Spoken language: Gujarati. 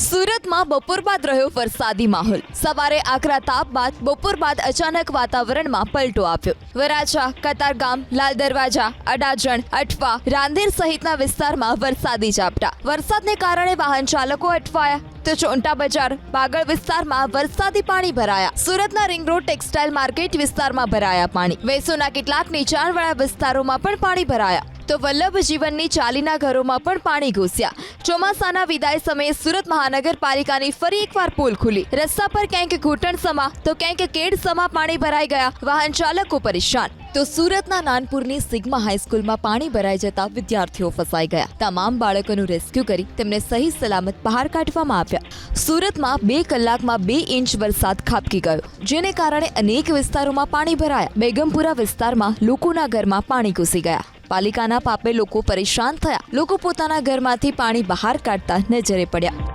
સુરતમાં બપોર બાદ રહ્યો વરસાદી માહોલ. સવારે આકરા તાપ બાદ બપોર બાદ અચાનક વાતાવરણમાં પલટો આવ્યો. વરાછા, કતારગામ, લાલ દરવાજા, અડાજણ, અઠવા, રાંદેર સહિતના વિસ્તારમાં વરસાદી ઝાપટા. વરસાદને કારણે વાહન ચાલકો અટવાયા તો ચોંટા બજાર બાગળ વિસ્તારમાં વરસાદી પાણી ભરાયા. સુરતના રિંગ રોડ ટેક્સટાઇલ માર્કેટ વિસ્તારમાં ભરાયા પાણી. વેસુના કેટલાક નીચાણવાળા વિસ્તારોમાં પણ પાણી ભરાયા. તો વલ્લભ જીવનની ચાલીના ઘરોમાં પણ પાણી ઘૂસ્યા. ચોમાસાના વિદાય સમયે સુરત મહાનગરપાલિકાની ફરી એકવાર પોલ ખુલી. રસ્તા પર ક્યાંક ઘૂંટણ સમા, તો ક્યાંક કેડ સમા પાણી ભરાઈ ગયા. વાહન ચાલકો પરેશાન. તો સુરતના નાનપુરની સિગ્મા હાઈસ્કૂલમાં પાણી ભરાઈ જતા વિદ્યાર્થીઓ ફસાઈ ગયા. તમામ બાળકોનું રેસ્ક્યુ કરી તેમને સહી સલામત બહાર કાઢવામાં આવ્યા. સુરતમાં બે કલાકમાં બે ઇંચ વરસાદ ખાબકી ગયો, જેને કારણે અનેક વિસ્તારોમાં પાણી ભરાયા. બેગમપુરા વિસ્તારમાં લોકોના ઘરમાં પાણી ઘૂસી ગયા. પાલિકાના પાપે લોકો પરેશાન થયા. લોકો પોતાના ઘરમાંથી પાણી બહાર કાઢતા નજરે પડ્યા.